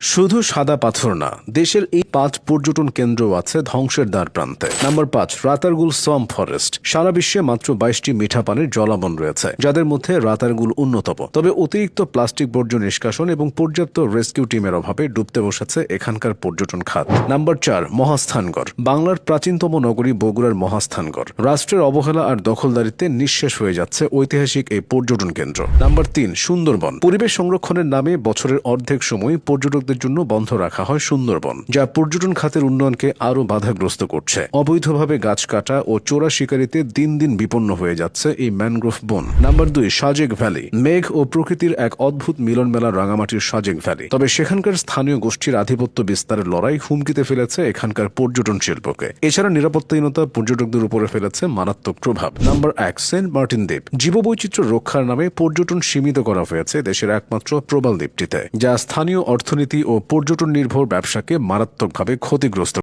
শুধু সাদা পাথর না, দেশের এই পাঁচ পর্যটন কেন্দ্র আছে ধ্বংসের দ্বার প্রান্তে। নাম্বার পাঁচ, রাতারগুল সোয়াম ফরেস্ট। সারা বিশ্বে মাত্র বাইশটি মিঠা পানির জলাবন রয়েছে, যাদের মধ্যে রাতারগুল অন্যতম। তবে অতিরিক্ত প্লাস্টিক বর্জ্য নিষ্কাশন এবং পর্যাপ্ত রেস্কিউ টিমের অভাবে ডুবতে বসেছে এখানকার পর্যটন খাত। নাম্বার চার, মহাস্থানগড়। বাংলার প্রাচীনতম নগরী বগুড়ার মহাস্থানগড়। রাষ্ট্রের অবহেলা আর দখলদারিতে নিঃশেষ হয়ে যাচ্ছে ঐতিহাসিক এই পর্যটন কেন্দ্র। নাম্বার তিন, সুন্দরবন। পরিবেশ সংরক্ষণের নামে বছরের অর্ধেক সময় পর্যটকদের জন্য বন্ধ রাখা হয় সুন্দরবন, যা পর্যটন খাতের উন্নয়নকে আরও বাধাগ্রস্ত করছে। অবৈধভাবে গাছ কাটা ও চোরা শিকারিতে দিন দিন বিপন্ন হয়ে যাচ্ছে এই ম্যানগ্রোভ বন। নাম্বার দুই, সাজেক ভ্যালি। মেঘ ও প্রকৃতির এক অদ্ভুত মিলন মেলা রাঙামাটির সাজেক ভ্যালি। তবে সেখানকার স্থানীয় গোষ্ঠীর আধিপত্য বিস্তারের লড়াই হুমকিতে ফেলেছে এখানকার পর্যটন শিল্পকে। এছাড়া নিরাপত্তাহীনতা পর্যটকদের উপরে ফেলেছে মারাত্মক প্রভাব। নাম্বার এক, সেন্ট মার্টিন দ্বীপ। জীববৈচিত্র্য রক্ষার নামে পর্যটন সীমিত করা হয়েছে দেশের একমাত্র প্রবাল দ্বীপটিতে, যা স্থানীয় অর্থনীতি ও পর্যটন নির্ভর ব্যবসাকে মারাত্মকভাবে ক্ষতিগ্রস্ত